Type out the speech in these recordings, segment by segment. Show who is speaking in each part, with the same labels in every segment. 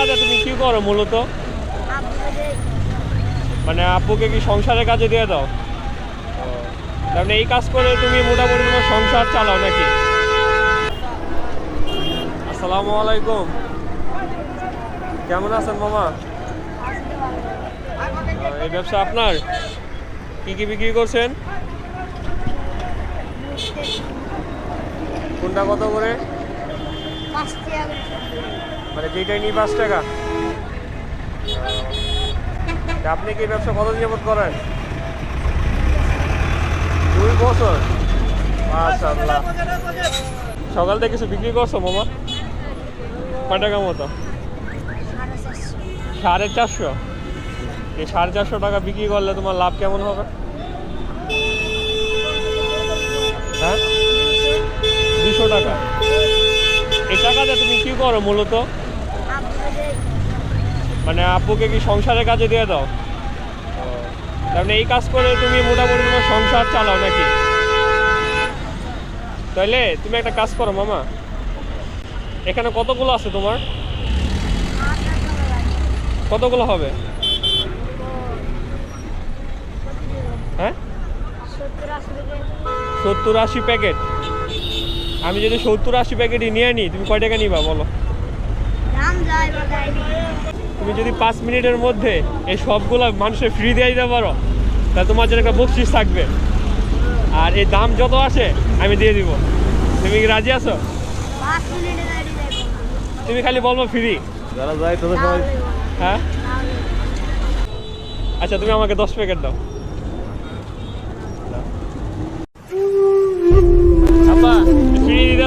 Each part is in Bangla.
Speaker 1: টাকাটা তুমি কি করো মূলত? মানে আব্বুকে কি সংসারের কাজে দিয়ে দাও? মানে এই কাজ করে তুমি মোটামুটি তোমার সংসার চালাও নাকি? আসসালামু আলাইকুম। কেমন আছেন মামা? এই ব্যবসা আপনার? কি কি বিক্রি করছেন? কোনটা কত করে। মানে যেটাই নিই পাঁচ টাকা। আপনি কি ব্যবসা কত যাবত করেন? দুই বছর। মাশাআল্লাহ। সকাল থেকে কিছু বিক্রি করছ, মামা? কয় টাকা মতো?
Speaker 2: সাড়ে চারশো।
Speaker 1: এই সাড়ে চারশো টাকা বিক্রি করলে তোমার লাভ কেমন হবে? হ্যাঁ? দুশো টাকা। এই তুমি কি করো মূলত? মানে আব্বুকে কি সংসারের কাজে দিয়ে দাও? মানে এই কাজ করে তুমি মোটামুটি তোমার সংসার চালাও নাকি? তাইলে তুমি একটা কাজ করো মামা। এখানে কতগুলো আছে তোমার? কতগুলো হবে? হ্যাঁ?
Speaker 2: সত্তর আশি
Speaker 1: প্যাকেট। আমি যদি সত্তর আশি প্যাকেটই নিয়ে নিই তুমি কয় টাকা নিবা বলো। তুমি যদি পাঁচ মিনিটের মধ্যে এই সবগুলো মানুষের ফ্রি দিয়ে দিতে পারো তাহলে তোমার জন্য একটা বকশিস থাকবে। আর এই দাম যত আসে আমি দিয়ে দিব। তুমি কি রাজি আছো? তুমি খালি বলব ফ্রি
Speaker 3: যারা যায় তাদের সবাই
Speaker 1: হ্যাঁ? আচ্ছা তুমি আমাকে দশ প্যাকেট দাও।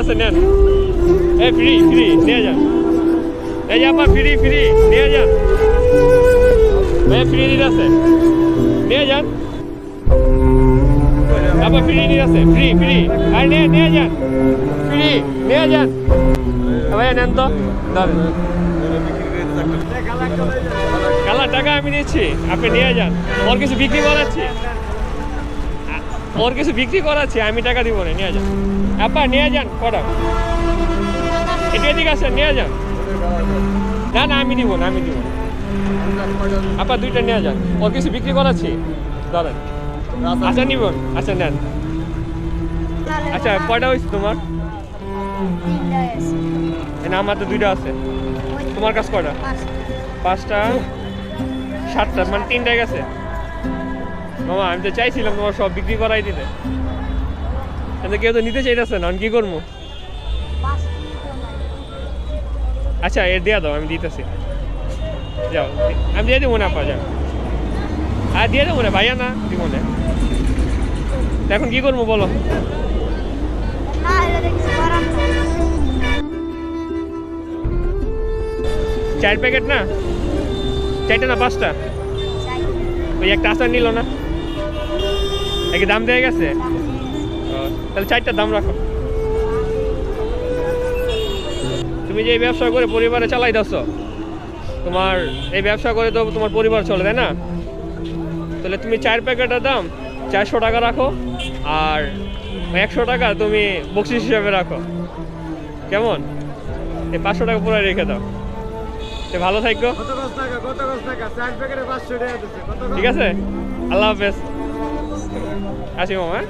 Speaker 1: আছে নেন এই ফ্রি ফ্রি নিয়ে যান এই যে আপা ফ্রি ফ্রি নিয়ে যান ভাই ফ্রি দিতে আছে নিয়ে যান আপা ফ্রি দিতে আছে ফ্রি ফ্রি আর নিয়ে নিয়ে যান ফ্রি নিয়ে যান ভাই নেন তো ধরেন কালা টাকা আমি নিচ্ছি আপনি নিয়ে যান ওর কিছু বিক্রি করাচ্ছি ওর কিছু বিক্রি করাচ্ছি আমি টাকা দিব না, নিয়ে যান। আপা, নিয়ে যান, কটা? এটা এদিকে আসেন, নিয়ে যান। না না, আমি দিব না, আমি দিব আপা, দুইটা নিয়ে যান। ওর কিছু বিক্রি করাচ্ছি ধরেন আচ্ছা নিবন আচ্ছা নেন। আচ্ছা কয়টা হয়েছে তোমার? আমার তো দুইটা আছে। তোমার কাছে
Speaker 2: পাঁচটা
Speaker 1: পাঁচটা। সাতটা মানে তিনটায় গেছে। মামা, আমি তো চাইছিলাম তোমার সব বিক্রি করাই দিতে। কিন্তু কেউ তো নিতে চাইতেছে না, আমি কি করব। আচ্ছা এর দিয়ে দাও, আমি দিতেছি। যাও, আমি দিয়ে দেবো না, আপা, যাও। আর দিয়ে দেবো না, ভাইয়া না, দিব না। এখন কি করব, বলো। চার প্যাকেট না? চারটা না পাঁচটা? ওই একটা আচার নিল না? একই দাম দিয়ে গেছে? তাহলে চারটার দাম রাখো। তুমি যে এই ব্যবসা করে পরিবারে চালাই দাও তোমার এই ব্যবসা করে তো তোমার পরিবার চলে তাই না? তাহলে তুমি চার প্যাকেটের দাম চারশো টাকা রাখো আর একশো টাকা তুমি বকশিস হিসাবে রাখো। কেমন? এই পাঁচশো টাকা পুরো রেখে দাও। সে ভালো থাকো। ঠিক আছে? আল্লাহ হাফেজ। আসি মামা হ্যাঁ?